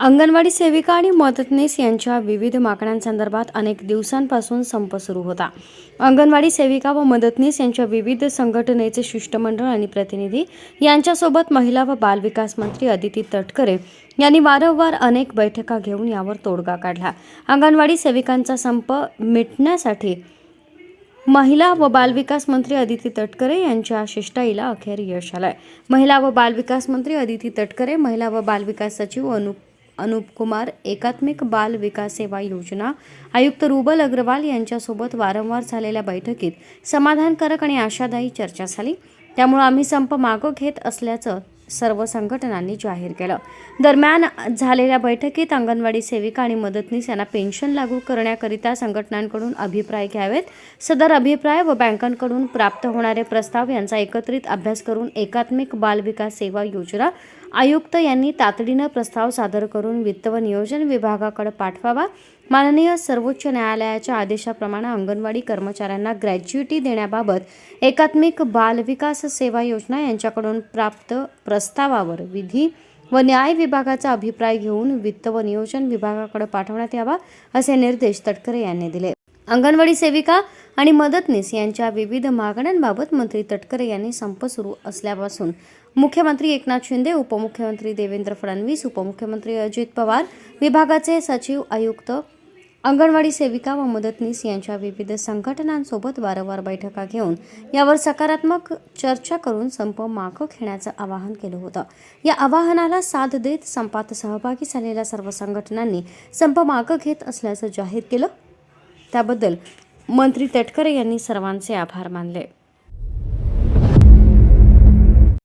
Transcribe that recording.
अंगणवाडी सेविका आणि मदतनीस यांच्या विविध मागण्यांसंदर्भात अनेक दिवसांपासून संप सुरू होता. अंगणवाडी सेविका व मदतनीस यांच्या विविध संघटनेचे शिष्टमंडळ आणि प्रतिनिधी यांच्यासोबत महिला व बालविकास मंत्री अदिती तटकरे यांनी वारंवार अनेक बैठका घेऊन यावर तोडगा काढला. अंगणवाडी सेविकांचा संप मिटण्यासाठी महिला व बालविकास मंत्री अदिती तटकरे यांच्या शिष्टाईला अखेर यश आलंय. महिला व बालविकास मंत्री अदिती तटकरे महिला व बालविकास सचिव अनुप अनुप कुमार एकात्मिक बाल विकास सेवा योजना आयुक्त रुबल अग्रवाल यांच्यासोबत वारंवार झालेल्या बैठकीत समाधानकारक आणि आशादायी चर्चा झाली. त्यामुळे आम्ही संप मागं घेत असल्याचं सर्व संघटनांनी जाहीर केलं. दरम्यान झालेल्या बैठकीत अंगणवाडी सेविका आणि मदतनीस यांना पेन्शन लागू करण्याकरिता संघटनांकडून अभिप्राय घ्यावेत. सदर अभिप्राय व बँकांकडून प्राप्त होणारे प्रस्ताव यांचा एकत्रित अभ्यास करून एकात्मिक बाल विकास सेवा योजना आयुक्त यांनी तातडीनं प्रस्ताव सादर करून वित्त व नियोजन विभागाकडे पाठवावा. माननीय सर्वोच्च न्यायालयाच्या आदेशाप्रमाणे अंगणवाडी कर्मचाऱ्यांना ग्रॅज्युएटी देण्याबाबत एकात्मिक बाल विकास सेवा योजना यांच्याकडून प्राप्त प्रस्तावावर विधी व न्याय विभागाचा अभिप्राय घेऊन वित्त व नियोजन विभागाकडे पाठवण्यात यावा असे निर्देश तटकरे यांनी दिले. अंगणवाडी सेविका आणि मदतनीस यांच्या विविध मागण्यांबाबत मंत्री तटकरे यांनी संप सुरू असल्यापासून मुख्यमंत्री एकनाथ शिंदे उपमुख्यमंत्री देवेंद्र फडणवीस उपमुख्यमंत्री अजित पवार विभागाचे सचिव आयुक्त अंगणवाडी सेविका व मदतनीस यांच्या विविध संघटनांसोबत वारंवार बैठका घेऊन यावर सकारात्मक चर्चा करून संप मागं घेण्याचं आवाहन केलं होतं. या आवाहनाला साथ देत संपात सहभागी झालेल्या सर्व संघटनांनी संप मागं घेत असल्याचं जाहीर केलं. त्याबद्दल मंत्री तटकरे यांनी सर्वांचे आभार मानले.